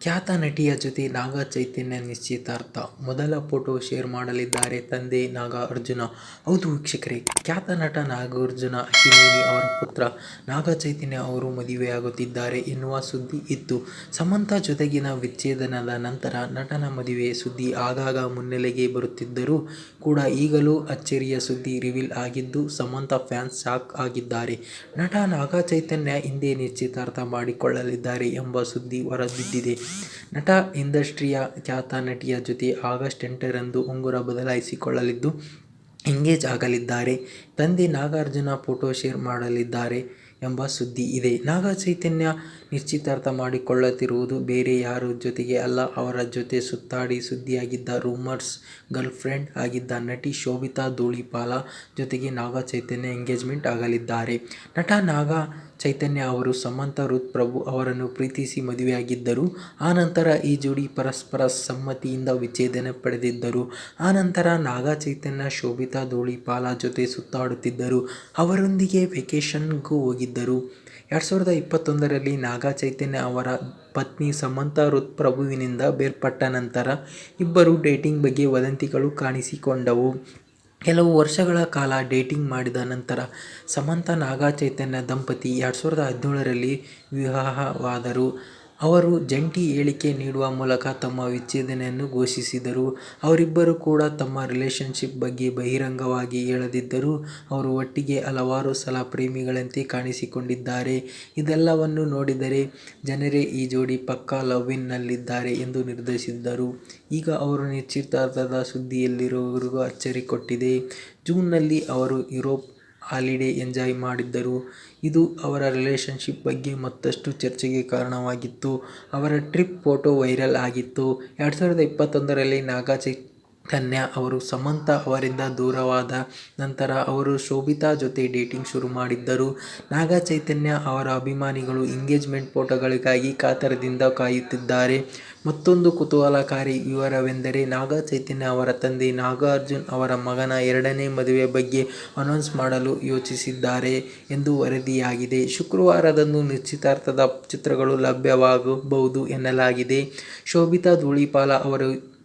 ಖ್ಯಾತ ನಟಿಯ ಜೊತೆ ನಾಗ ಚೈತನ್ಯ ನಿಶ್ಚಿತಾರ್ಥ. ಮೊದಲ ಫೋಟೋ ಶೇರ್ ಮಾಡಲಿದ್ದಾರೆ ತಂದೆ ನಾಗ ಅರ್ಜುನ ಹೌದು ವೀಕ್ಷಕರೇ, ಖ್ಯಾತ ನಟ ನಾಗಾರ್ಜುನ ಅಕ್ಕಿನೇನಿ ಅವರ ಪುತ್ರ ನಾಗ ಚೈತನ್ಯ ಅವರು ಮದುವೆಯಾಗುತ್ತಿದ್ದಾರೆ ಎನ್ನುವ ಸುದ್ದಿ ಇತ್ತು. ಸಮಂತ ಜೊತೆಗಿನ ವಿಚ್ಛೇದನದ ನಂತರ ನಟನ ಮದುವೆ ಸುದ್ದಿ ಆಗಾಗ ಮುನ್ನೆಲೆಗೆ ಬರುತ್ತಿದ್ದರೂ ಕೂಡ ಈಗಲೂ ಅಚ್ಚರಿಯ ಸುದ್ದಿ ರಿವೀಲ್ ಆಗಿದ್ದು ಸಮಂತ ಫ್ಯಾನ್ಸ್ ಶಾಕ್ ಆಗಿದ್ದಾರೆ. ನಟ ನಾಗ ಚೈತನ್ಯ ಹಿಂದೆ ನಿಶ್ಚಿತಾರ್ಥ ಮಾಡಿಕೊಳ್ಳಲಿದ್ದಾರೆ ಎಂಬ ಸುದ್ದಿ ಹೊರಬಿದ್ದಿದೆ. ನಟ ಇಂಡಸ್ಟ್ರಿಯ ಖ್ಯಾತ ನಟಿಯ ಜೊತೆ ಆಗಸ್ಟ್ ಎಂಟರಂದು ಉಂಗುರ ಬದಲಾಯಿಸಿಕೊಳ್ಳಲಿದ್ದು, ಎಂಗೇಜ್ ಆಗಲಿದ್ದಾರೆ. ತಂದೆ ನಾಗಾರ್ಜುನ ಫೋಟೋ ಶೇರ್ ಮಾಡಲಿದ್ದಾರೆ ಎಂಬ ಸುದ್ದಿ ಇದೆ. ನಾಗ ಚೈತನ್ಯ ನಿಶ್ಚಿತಾರ್ಥ ಮಾಡಿಕೊಳ್ಳುತ್ತಿರುವುದು ಬೇರೆ ಯಾರ ಜೊತೆಗೆ ಅಲ್ಲ, ಅವರ ಜೊತೆ ಸುತ್ತಾಡಿ ಸುದ್ದಿಯಾಗಿದ್ದ ರೂಮರ್ಸ್ ಗರ್ಲ್ಫ್ರೆಂಡ್ ಆಗಿದ್ದ ನಟಿ ಶೋಭಿತಾ ಧೂಳಿಪಾಲ ಜೊತೆಗೆ ನಾಗ ಚೈತನ್ಯ ಎಂಗೇಜ್ಮೆಂಟ್ ಆಗಲಿದ್ದಾರೆ. ನಟ ನಾಗ ಚೈತನ್ಯ ಅವರು, ಸಮಂತ ರುತ್ ಪ್ರಭು ಅವರನ್ನು ಪ್ರೀತಿಸಿ ಮದುವೆಯಾಗಿದ್ದರು. ಆನಂತರ ಈ ಜೋಡಿ ಪರಸ್ಪರ ಸಮ್ಮತಿಯಿಂದ ವಿಚ್ಛೇದನ ಪಡೆದಿದ್ದರು. ಆನಂತರ ನಾಗ ಚೈತನ್ಯ ಶೋಭಿತಾ ಧೂಳಿಪಾಲ ಜೊತೆ ಸುತ್ತಾಡುತ್ತಿದ್ದರು. ಅವರೊಂದಿಗೆ ವೆಕೇಷನ್ಗೂ ಹೋಗಿದ್ದರು. ಎರಡು ಸಾವಿರದ ಇಪ್ಪತ್ತೊಂದರಲ್ಲಿ ನಾಗಾ ಚೈತನ್ಯ ಅವರ ಪತ್ನಿ ಸಮಂತಾ ರುತ್ ಪ್ರಭುವಿನಿಂದ ಬೇರ್ಪಟ್ಟ ನಂತರ ಇಬ್ಬರು ಡೇಟಿಂಗ್ ಬಗ್ಗೆ ವದಂತಿಗಳು ಕಾಣಿಸಿಕೊಂಡವು. ಕೆಲವು ವರ್ಷಗಳ ಕಾಲ ಡೇಟಿಂಗ್ ಮಾಡಿದ ನಂತರ ಸಮಂತಾ ನಾಗಾ ಚೈತನ್ಯ ದಂಪತಿ ಎರಡು ಸಾವಿರದ ಹದಿನೇಳರಲ್ಲಿ ವಿವಾಹವಾದರು. ಅವರು ಜಂಟಿ ಹೇಳಿಕೆ ನೀಡುವ ಮೂಲಕ ತಮ್ಮ ವಿಚ್ಛೇದನೆಯನ್ನು ಘೋಷಿಸಿದರು. ಅವರಿಬ್ಬರು ಕೂಡ ತಮ್ಮ ರಿಲೇಷನ್ಶಿಪ್ ಬಗ್ಗೆ ಬಹಿರಂಗವಾಗಿ ಹೇಳದಿದ್ದರೂ ಅವರು ಒಟ್ಟಿಗೆ ಹಲವಾರು ಸಲ ಪ್ರೇಮಿಗಳಂತೆ ಕಾಣಿಸಿಕೊಂಡಿದ್ದಾರೆ. ಇದೆಲ್ಲವನ್ನು ನೋಡಿದರೆ ಜನರೇ ಈ ಜೋಡಿ ಪಕ್ಕಾ ಲವ್ವಿನಲ್ಲಿದ್ದಾರೆ ಎಂದು ನಿರ್ಧರಿಸಿದ್ದರು. ಈಗ ಅವರು ನಿಶ್ಚಿತಾರ್ಥದ ಸುದ್ದಿಯಲ್ಲಿರುವವರಿಗೂ ಅಚ್ಚರಿ ಕೊಟ್ಟಿದೆ. ಜೂನ್ನಲ್ಲಿ ಅವರು ಯುರೋಪ್ ಹಾಲಿಡೇ ಎಂಜಾಯ್ ಮಾಡಿದ್ದರು. ಇದು ಅವರ ರಿಲೇಷನ್ಶಿಪ್ ಬಗ್ಗೆ ಮತ್ತಷ್ಟು ಚರ್ಚೆಗೆ ಕಾರಣವಾಗಿತ್ತು. ಅವರ ಟ್ರಿಪ್ ಫೋಟೋ ವೈರಲ್ ಆಗಿತ್ತು. ಎರಡು ಸಾವಿರದ ಇಪ್ಪತ್ತೊಂದರಲ್ಲಿ ನಾಗ ಕನ್ಯಾ ಅವರು ಸಮಂತ ಅವರಿಂದ ದೂರವಾದ ನಂತರ ಅವರು ಶೋಭಿತಾ ಜೊತೆ ಡೇಟಿಂಗ್ ಶುರು ಮಾಡಿದ್ದರು. ನಾಗ ಚೈತನ್ಯ ಅವರ ಅಭಿಮಾನಿಗಳು ಎಂಗೇಜ್ಮೆಂಟ್ ಫೋಟೋಗಳಿಗಾಗಿ ಕಾತರದಿಂದ ಕಾಯುತ್ತಿದ್ದಾರೆ. ಮತ್ತೊಂದು ಕುತೂಹಲಕಾರಿ ವಿವರವೆಂದರೆ ನಾಗ ಚೈತನ್ಯ ಅವರ ತಂದೆ ನಾಗಾರ್ಜುನ್ ಅವರ ಮಗನ ಎರಡನೇ ಮದುವೆ ಬಗ್ಗೆ ಅನೌನ್ಸ್ ಮಾಡಲು ಯೋಚಿಸಿದ್ದಾರೆ ಎಂದು ವರದಿಯಾಗಿದೆ. ಶುಕ್ರವಾರದಂದು ನಿಶ್ಚಿತಾರ್ಥದ ಚಿತ್ರಗಳು ಲಭ್ಯವಾಗಬಹುದು ಎನ್ನಲಾಗಿದೆ. ಶೋಭಿತಾ ಧೂಳಿಪಾಲ ಅವರು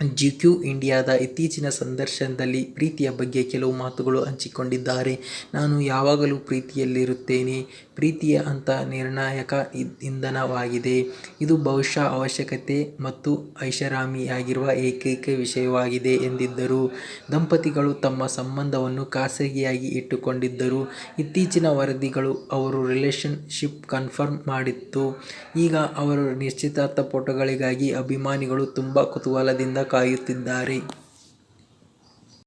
ಜಿಕ್ಯೂ ಇಂಡಿಯಾದ ಇತ್ತೀಚಿನ ಸಂದರ್ಶನದಲ್ಲಿ ಪ್ರೀತಿಯ ಬಗ್ಗೆ ಕೆಲವು ಮಾತುಗಳು ಹಂಚಿಕೊಂಡಿದ್ದಾರೆ. ನಾನು ಯಾವಾಗಲೂ ಪ್ರೀತಿಯಲ್ಲಿರುತ್ತೇನೆ. ಪ್ರೀತಿಯ ಅಂತ ನಿರ್ಣಾಯಕ ಇಂಧನವಾಗಿದೆ. ಇದು ಬಹುಶಃ ಅವಶ್ಯಕತೆ ಮತ್ತು ಐಷಾರಾಮಿಯಾಗಿರುವ ಏಕೈಕ ವಿಷಯವಾಗಿದೆ ಎಂದಿದ್ದರು. ದಂಪತಿಗಳು ತಮ್ಮ ಸಂಬಂಧವನ್ನು ಖಾಸಗಿಯಾಗಿ ಇಟ್ಟುಕೊಂಡಿದ್ದರು. ಇತ್ತೀಚಿನ ವರದಿಗಳು ಅವರು ರಿಲೇಷನ್ಶಿಪ್ ಕನ್ಫರ್ಮ್ ಮಾಡಿತ್ತು. ಈಗ ಅವರ ನಿಶ್ಚಿತಾರ್ಥ ಫೋಟೋಗಳಿಗಾಗಿ ಅಭಿಮಾನಿಗಳು ತುಂಬ ಕುತೂಹಲದಿಂದ ಕಾಯುತ್ತಿದ್ದಾರೆ.